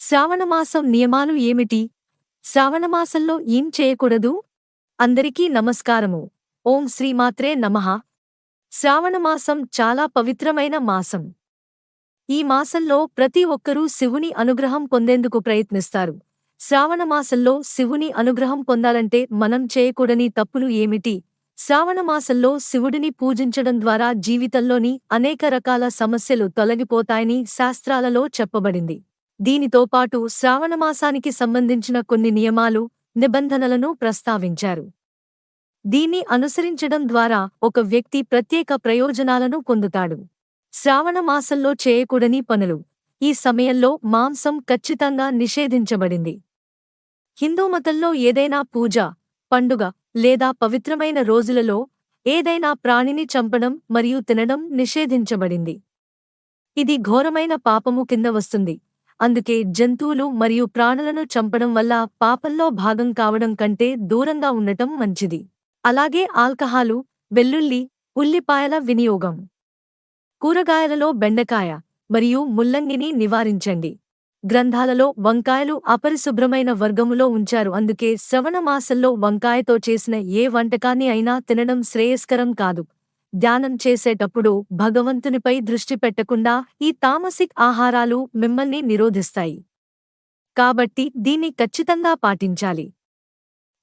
శ్రావణమాసం నియమాలు ఏమిటి? శ్రావణమాసంలో ఏం చేయకూడదు? అందరికీ నమస్కారము. ఓం శ్రీమాత్రే నమః. శ్రావణమాసం చాలా పవిత్రమైన మాసం. ఈ మాసంలో ప్రతి ఒక్కరూ శివుని అనుగ్రహం పొందేందుకు ప్రయత్నిస్తారు. శ్రావణమాసంలో శివుని అనుగ్రహం పొందాలంటే మనం చేయకూడని తప్పులు ఏమిటి? శ్రావణమాసంలో శివుడిని పూజించడం ద్వారా జీవితంలోని అనేక రకాల సమస్యలు తొలగిపోతాయని శాస్త్రాలలో చెప్పబడింది. దీనితో పాటు శ్రావణమాసానికి సంబంధించిన కొన్ని నియమాలు నిబంధనలను ప్రస్తావించారు. దీన్ని అనుసరించడం ద్వారా ఒక వ్యక్తి ప్రత్యేక ప్రయోజనాలను పొందుతాడు. శ్రావణమాసంలో చేయకూడని పనులు. ఈ సమయంలో మాంసం ఖచ్చితంగా నిషేధించబడింది. హిందూమతంలో ఏదైనా పూజ పండుగ లేదా పవిత్రమైన రోజులలో ఏదైనా ప్రాణిని చంపడం మరియు తినడం నిషేధించబడింది. ఇది ఘోరమైన పాపము కింద వస్తుంది. అందుకే జంతువులు మరియు ప్రాణులను చంపడం వల్ల పాపంలో భాగం కావడం కంటే దూరంగా ఉండటం మంచిది. అలాగే ఆల్కహాలు వెల్లుల్లి ఉల్లిపాయల వినియోగం. కూరగాయలలో బెండకాయ మరియు ముల్లంగిని నివారించండి. గ్రంథాలలో వంకాయలు అపరిశుభ్రమైన వర్గములో ఉంచారు. అందుకే శ్రవణమాసంలో వంకాయతో చేసిన ఏ వంటకాన్ని అయినా తినడం శ్రేయస్కరం కాదు. ధ్యానం చేసేటప్పుడు భగవంతునిపై దృష్టి పెట్టకుండా ఈ తామసిక్ ఆహారాలు మిమ్మల్ని నిరోధిస్తాయి. కాబట్టి దీన్ని ఖచ్చితంగా పాటించాలి.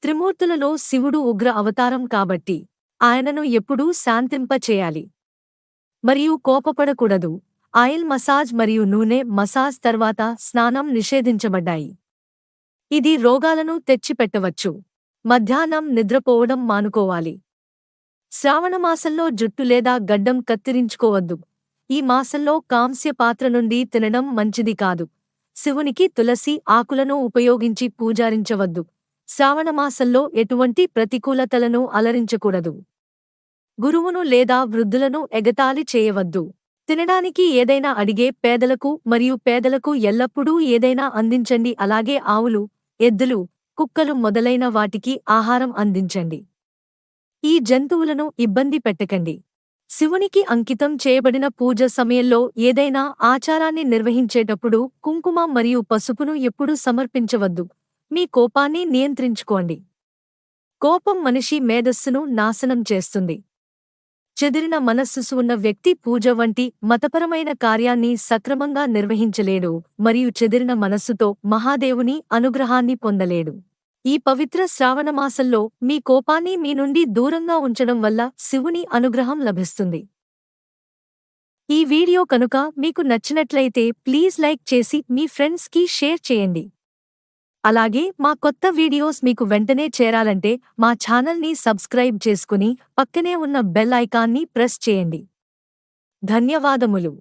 త్రిమూర్తులలో శివుడు ఉగ్ర అవతారం కాబట్టి ఆయనను ఎప్పుడూ శాంతింపచేయాలి మరియు కోపపడకూడదు. ఆయిల్ మసాజ్ మరియు నూనె మసాజ్ తర్వాత స్నానం నిషేధించబడ్డాయి. ఇది రోగాలను తెచ్చిపెట్టవచ్చు. మధ్యాహ్నం నిద్రపోవడం మానుకోవాలి. శ్రావణమాసంలో జుట్టు లేదా గడ్డం కత్తిరించుకోవద్దు. ఈ మాసంలో కాంస్య పాత్ర నుండి తినడం మంచిది కాదు. శివునికి తులసి ఆకులను ఉపయోగించి పూజారించవద్దు. శ్రావణమాసంలో ఎటువంటి ప్రతికూలతలను అలరించకూడదు. గురువును లేదా వృద్ధులను ఎగతాళి చేయవద్దు. తినడానికి ఏదైనా అడిగే పేదలకు మరియు పేదలకు ఎల్లప్పుడూ ఏదైనా అందించండి. అలాగే ఆవులు ఎద్దులు కుక్కలు మొదలైన వాటికి ఆహారం అందించండి. ఈ జంతువులను ఇబ్బంది పెట్టకండి. శివునికి అంకితం చేయబడిన పూజ సమయంలో ఏదైనా ఆచారాన్ని నిర్వహించేటప్పుడు కుంకుమ మరియు పసుపును ఎప్పుడూ సమర్పించవద్దు. మీ కోపాన్ని నియంత్రించుకోండి. కోపం మనిషి మేధస్సును నాశనం చేస్తుంది. చెదిరిన మనస్సు ఉన్న వ్యక్తి పూజ వంటి మతపరమైన కార్యాన్ని సక్రమంగా నిర్వహించలేడు మరియు చెదిరిన మనస్సుతో మహాదేవుని అనుగ్రహాన్ని పొందలేడు. ఈ పవిత్ర శ్రావణమాసంలో మీ కోపాన్ని మీ నుండి దూరంగా ఉంచడం వల్ల శివుని అనుగ్రహం లభిస్తుంది. ఈ వీడియో కనుక మీకు నచ్చినట్లయితే ప్లీజ్ లైక్ చేసి మీ ఫ్రెండ్స్కి షేర్ చేయండి. అలాగే మా కొత్త వీడియోస్ మీకు వెంటనే చేరాలంటే మా ఛానల్ని సబ్స్క్రైబ్ చేసుకుని పక్కనే ఉన్న బెల్ ఐకాన్ని ప్రెస్ చేయండి. ధన్యవాదములు.